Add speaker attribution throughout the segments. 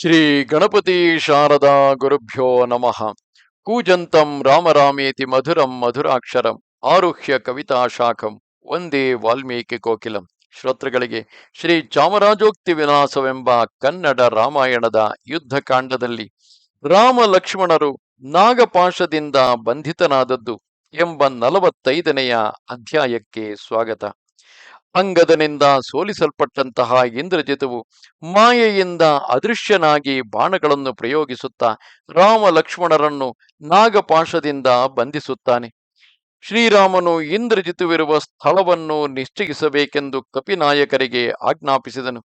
Speaker 1: ಶ್ರೀ ಗಣಪತಿ ಶಾರದಾ ಗುರುಭ್ಯೋ ನಮಃ. ಕೂಜಂತಂ ರಾಮರಾಮೇತಿ ಮಧುರಂ ಮಧುರಾಕ್ಷರಂ ಆರುಹ್ಯ ಕವಿತಾ ಶಾಖಂ ಒಂದೇ ವಾಲ್ಮೀಕಿ ಕೋಕಿಲಂ. ಶ್ರೋತೃಗಳಿಗೆ ಶ್ರೀ ಚಾಮರಾಜೋಕ್ತಿ ವಿನಾಸವೆಂಬ ಕನ್ನಡ ರಾಮಾಯಣದ ಯುದ್ಧಕಾಂಡದಲ್ಲಿ ರಾಮ ಲಕ್ಷ್ಮಣರು ನಾಗಪಾಶದಿಂದ ಬಂಧಿತನಾದದ್ದು ಎಂಬ ನಲವತ್ತೈದನೆಯ ಅಧ್ಯಾಯಕ್ಕೆ ಸ್ವಾಗತ. ಅಂಗದನಿಂದ ಸೋಲಿಸಲ್ಪಟ್ಟಂತಹ ಇಂದ್ರಜಿತುವು ಮಾಯೆಯಿಂದ ಅದೃಶ್ಯನಾಗಿ ಬಾಣಗಳನ್ನು ಪ್ರಯೋಗಿಸುತ್ತಾ ರಾಮ ಲಕ್ಷ್ಮಣರನ್ನು ನಾಗಪಾಶದಿಂದ ಬಂಧಿಸುತ್ತಾನೆ. ಶ್ರೀರಾಮನು ಇಂದ್ರಜಿತುವಿರುವ ಸ್ಥಳವನ್ನು ನಿಶ್ಚಯಿಸಬೇಕೆಂದು ಕಪಿನಾಯಕರಿಗೆ ಆಜ್ಞಾಪಿಸಿದನು.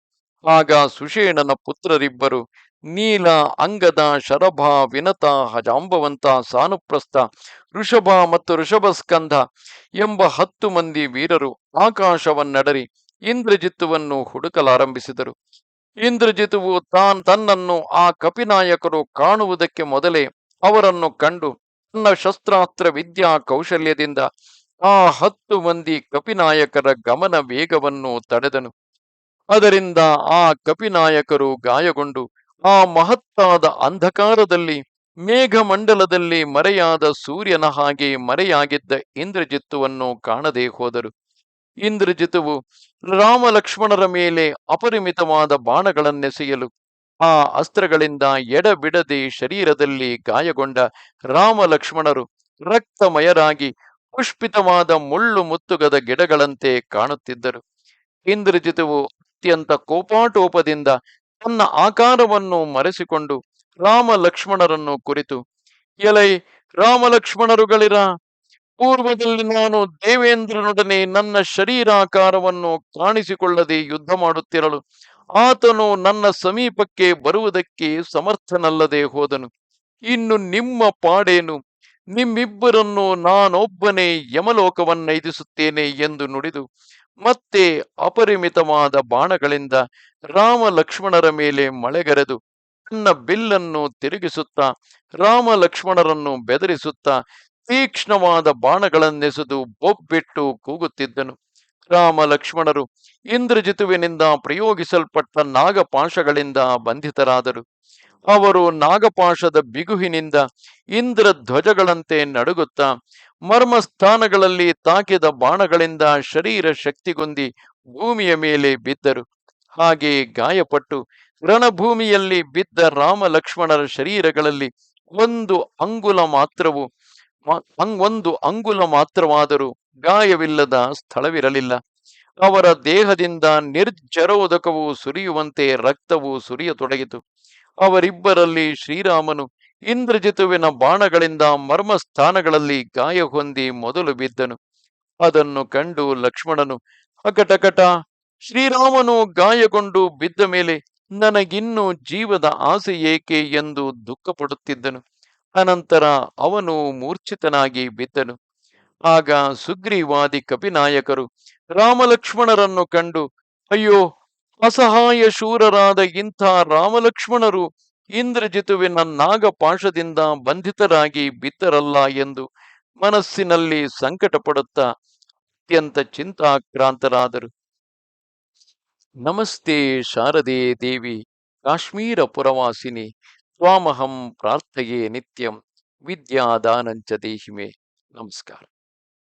Speaker 1: ಆಗ ಸುಷೇಣನ ಪುತ್ರರಿಬ್ಬರು ನೀಲ ಅಂಗದ ಶರಭ ವಿನತ ಹಜಾಂಬವಂತ ಸಾನುಪ್ರಸ್ಥ ಋಷಭ ಮತ್ತು ಋಷಭಸ್ಕಂಧ ಎಂಬ ಹತ್ತು ಮಂದಿ ವೀರರು ಆಕಾಶವನ್ನಡರಿ ಇಂದ್ರಜಿತ್ತುವನ್ನು ಹುಡುಕಲಾರಂಭಿಸಿದರು. ಇಂದ್ರಜಿತುವು ತಾನ್ ತನ್ನನ್ನು ಆ ಕಪಿನಾಯಕರು ಕಾಣುವುದಕ್ಕೆ ಮೊದಲೇ ಅವರನ್ನು ಕಂಡು ತನ್ನ ಶಸ್ತ್ರಾಸ್ತ್ರ ವಿದ್ಯಾ ಕೌಶಲ್ಯದಿಂದ ಆ ಹತ್ತು ಮಂದಿ ಕಪಿನಾಯಕರ ಗಮನ ವೇಗವನ್ನು ತಡೆದನು. ಅದರಿಂದ ಆ ಕಪಿನಾಯಕರು ಗಾಯಗೊಂಡು ಆ ಮಹತ್ತಾದ ಅಂಧಕಾರದಲ್ಲಿ, ಮೇಘಮಂಡಲದಲ್ಲಿ ಮರೆಯಾದ ಸೂರ್ಯನ ಹಾಗೆ ಮರೆಯಾಗಿದ್ದ ಇಂದ್ರಜಿತ್ತುವನ್ನು ಕಾಣದೇ ಹೋದರು. ಇಂದ್ರಜಿತುವು ರಾಮ ಲಕ್ಷ್ಮಣರ ಮೇಲೆ ಅಪರಿಮಿತವಾದ ಬಾಣಗಳನ್ನೆಸೆಯಲು, ಆ ಅಸ್ತ್ರಗಳಿಂದ ಎಡಬಿಡದೆ ಶರೀರದಲ್ಲಿ ಗಾಯಗೊಂಡ ರಾಮ ಲಕ್ಷ್ಮಣರು ರಕ್ತಮಯರಾಗಿ ಪುಷ್ಪಿತವಾದ ಮುಳ್ಳು ಮುತ್ತುಗದ ಗಿಡಗಳಂತೆ ಕಾಣುತ್ತಿದ್ದರು. ಇಂದ್ರಜಿತುವು ಅತ್ಯಂತ ಕೋಪಾಟೋಪದಿಂದ ತನ್ನ ಆಕಾರವನ್ನು ಮರೆಸಿಕೊಂಡು ರಾಮ ಲಕ್ಷ್ಮಣರನ್ನು ಕುರಿತು, ಎಲೈ ರಾಮ ಲಕ್ಷ್ಮಣರುಗಳಿರ ಪೂರ್ವದಲ್ಲಿ ನಾನು ದೇವೇಂದ್ರನೊಡನೆ ನನ್ನ ಶರೀರಾಕಾರವನ್ನು ಕಾಣಿಸಿಕೊಳ್ಳದೆ ಯುದ್ಧ ಮಾಡುತ್ತಿರಲು, ಆತನು ನನ್ನ ಸಮೀಪಕ್ಕೆ ಬರುವುದಕ್ಕೆ ಸಮರ್ಥನಲ್ಲದೆ ಹೋದನು. ಇನ್ನು ನಿಮ್ಮ ಪಾಡೇನು? ನಿಮ್ಮಿಬ್ಬರನ್ನು ನಾನೊಬ್ಬನೇ ಯಮಲೋಕವನ್ನೈದಿಸುತ್ತೇನೆ ಎಂದು ನುಡಿದು ಮತ್ತೆ ಅಪರಿಮಿತವಾದ ಬಾಣಗಳಿಂದ ರಾಮ ಲಕ್ಷ್ಮಣರ ಮೇಲೆ ಮಳೆಗರೆದು ತನ್ನ ಬಿಲ್ಲನ್ನು ತಿರುಗಿಸುತ್ತಾ, ರಾಮ ಲಕ್ಷ್ಮಣರನ್ನು ಬೆದರಿಸುತ್ತಾ, ತೀಕ್ಷ್ಣವಾದ ಬಾಣಗಳನ್ನೆಸೆದು ಬೊಬ್ಬಿಟ್ಟು ಕೂಗುತ್ತಿದ್ದನು. ರಾಮ ಲಕ್ಷ್ಮಣರು ಇಂದ್ರಜಿತುವಿನಿಂದ ಪ್ರಯೋಗಿಸಲ್ಪಟ್ಟ ನಾಗಪಾಶಗಳಿಂದ ಬಂಧಿತರಾದರು. ಅವರು ನಾಗಪಾಶದ ಬಿಗುಹಿನಿಂದ ಇಂದ್ರ ಧ್ವಜಗಳಂತೆ ನಡುಗುತ್ತಾ ಮರ್ಮಸ್ಥಾನಗಳಲ್ಲಿ ತಾಕಿದ ಬಾಣಗಳಿಂದ ಶರೀರ ಶಕ್ತಿಗೊಂದಿ ಭೂಮಿಯ ಮೇಲೆ ಬಿದ್ದರು. ಹಾಗೆ ಗಾಯಪಟ್ಟು ರಣಭೂಮಿಯಲ್ಲಿ ಬಿದ್ದ ರಾಮ ಲಕ್ಷ್ಮಣರ ಶರೀರಗಳಲ್ಲಿ ಒಂದು ಅಂಗುಲ ಮಾತ್ರವು ಒಂದು ಅಂಗುಲ ಮಾತ್ರವಾದರೂ ಗಾಯವಿಲ್ಲದ ಸ್ಥಳವಿರಲಿಲ್ಲ. ಅವರ ದೇಹದಿಂದ ನಿರ್ಜರೋದಕವು ಸುರಿಯುವಂತೆ ರಕ್ತವು ಸುರಿಯತೊಡಗಿತು. ಅವರಿಬ್ಬರಲ್ಲಿ ಶ್ರೀರಾಮನು ಇಂದ್ರಜಿತುವಿನ ಬಾಣಗಳಿಂದ ಮರ್ಮಸ್ಥಾನಗಳಲ್ಲಿ ಗಾಯ ಹೊಂದಿ ಮೊದಲು ಬಿದ್ದನು. ಅದನ್ನು ಕಂಡು ಲಕ್ಷ್ಮಣನು, ಅಕಟಕಟ, ಶ್ರೀರಾಮನು ಗಾಯಗೊಂಡು ಬಿದ್ದ ಮೇಲೆ ನನಗಿನ್ನೂ ಜೀವದ ಆಸೆ ಏಕೆ? ಎಂದು ದುಃಖಪಡುತ್ತಿದ್ದನು. ಅನಂತರ ಅವನು ಮೂರ್ಛಿತನಾಗಿ ಬಿದ್ದನು. ಆಗ ಸುಗ್ರೀವಾದಿ ಕಪಿನಾಯಕರು ರಾಮಲಕ್ಷ್ಮಣರನ್ನು ಕಂಡು, ಅಯ್ಯೋ ಅಸಹಾಯ ಶೂರರಾದ ಇಂಥ ರಾಮಲಕ್ಷ್ಮಣರು ಇಂದ್ರಜಿತುವಿನ ನಾಗಪಾಶದಿಂದ ಬಂಧಿತರಾಗಿ ಬಿತ್ತರಲ್ಲ ಎಂದು ಮನಸ್ಸಿನಲ್ಲಿ ಸಂಕಟ ಪಡುತ್ತಾ ಅತ್ಯಂತ ಚಿಂತಾಕ್ರಾಂತರಾದರು. ನಮಸ್ತೆ ಶಾರದೆ ದೇವಿ ಕಾಶ್ಮೀರ ಪುರವಾಸಿನಿ ತ್ವಾಮಹಂ ಪ್ರಾರ್ಥಯೇ ನಿತ್ಯಂ, ವಿದ್ಯಾದಾನಂಚ ದೇಹಿಮೆ. ನಮಸ್ಕಾರ.